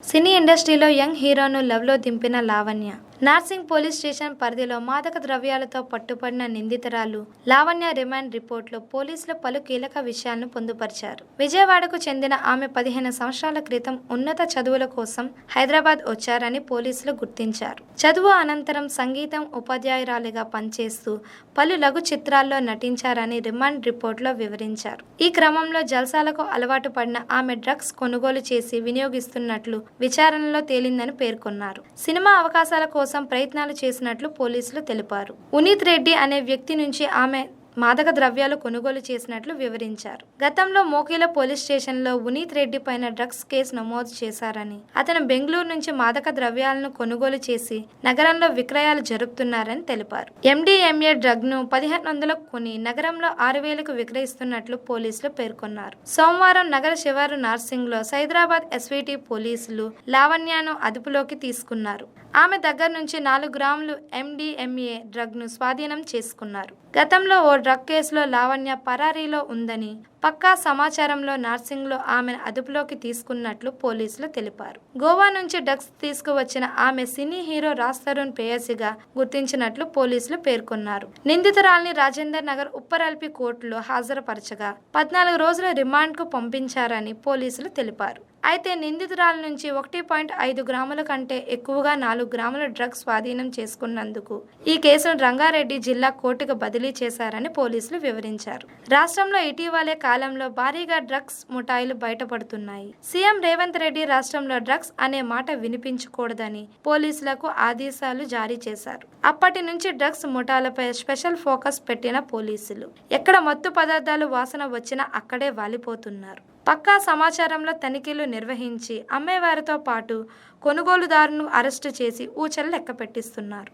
సినీ ఇండస్ట్రీలో యంగ్ హీరోను లవ్లో దింపిన లావణ్య నార్సింగ్ పోలీస్ స్టేషన్ పరిధిలో మాదక ద్రవ్యాలతో పట్టుపడిన నిందితురాలు లావణ్య రిమాండ్ రిపోర్ట్లో పోలీసులు పలు కీలక విషయాలను పొందుపరిచారు. విజయవాడకు చెందిన ఆమె పదిహేను సంవత్సరాల క్రితం ఉన్నత చదువుల కోసం హైదరాబాద్ వచ్చారని పోలీసులు గుర్తించారు. చదువు అనంతరం సంగీతం ఉపాధ్యాయురాలిగా పనిచేస్తూ పలు లఘు చిత్రాల్లో నటించారని రిమాండ్ రిపోర్ట్లో వివరించారు. ఈ క్రమంలో జల్సాలకు అలవాటు పడిన ఆమె డ్రగ్స్ కొనుగోలు చేసి వినియోగిస్తున్నట్లు విచారణలో తేలిందని పేర్కొన్నారు. సినిమా అవకాశాల కోసం కోసం ప్రయత్నాలు చేసినట్లు పోలీసులు తెలిపారు. ఉనీత్ రెడ్డి అనే వ్యక్తి నుంచి ఆమె మాదక ద్రవ్యాలు కొనుగోలు చేసినట్లు వివరించారు. గతంలో మోకేల పోలీస్ స్టేషన్లో ఉనీత్ రెడ్డి పైన డ్రగ్స్ కేసు నమోదు చేశారని అతను బెంగళూరు నుంచి మాదక ద్రవ్యాలను కొనుగోలు చేసి నగరంలో విక్రయాలు జరుపుతున్నారని తెలిపారు. ఎండిఎంఏ డ్రగ్ను పదిహేను వందలకు కొని నగరంలో ఆరు వేలకు విక్రయిస్తున్నట్లు పోలీసులు పేర్కొన్నారు. సోమవారం నగర శివారు నార్సింగ్లో సైదరాబాద్ ఎస్వీటీ పోలీసులు లావణ్యను అదుపులోకి తీసుకున్నారు. ఆమె దగ్గర నుంచి నాలుగు గ్రాములు ఎండిఎంఏ డ్రగ్ను స్వాధీనం చేసుకున్నారు. గతంలో ఓ డ్రగ్ కేసులో లావణ్య పరారీలో ఉందని పక్కా సమాచారంలో నార్సింగ్లో ఆమెను అదుపులోకి తీసుకున్నట్లు పోలీసులు తెలిపారు. గోవా నుంచి డ్రగ్స్ తీసుకువచ్చిన ఆమె సినీ హీరో రాజ్ తరుణ్ పేయసిగా గుర్తించినట్లు పోలీసులు పేర్కొన్నారు. నిందితురాల్ని రాజేందర్ నగర్ ఉప్పరల్పి కోర్టులో హాజరుపరచగా పద్నాలుగు రోజుల రిమాండ్కు పంపించారని పోలీసులు తెలిపారు. అయితే నిందితురాల నుంచి ఒకటి పాయింట్ ఐదు గ్రాముల కంటే ఎక్కువగా నాలుగు గ్రాముల డ్రగ్స్ స్వాధీనం చేసుకున్నందుకు ఈ కేసును రంగారెడ్డి జిల్లా కోర్టుకు బదిలీ చేశారని పోలీసులు వివరించారు. రాష్ట్రంలో ఇటీవలే కాలంలో భారీగా డ్రగ్స్ ముఠాయిలు బయటపడుతున్నాయి. సీఎం రేవంత్ రెడ్డి రాష్ట్రంలో డ్రగ్స్ అనే మాట వినిపించకూడదని పోలీసులకు ఆదేశాలు జారీ చేశారు. అప్పటి నుంచి డ్రగ్స్ ముఠాలపై స్పెషల్ ఫోకస్ పెట్టిన పోలీసులు. ఎక్కడ మత్తు పదార్థాలు వాసన వచ్చినా అక్కడే వాలిపోతున్నారు. పక్కా సమాచారంలో తనిఖీలు నిర్వహించి అమ్మేవారితో పాటు కొనుగోలుదారును అరెస్టు చేసి ఊచలు లెక్కపెట్టిస్తున్నారు.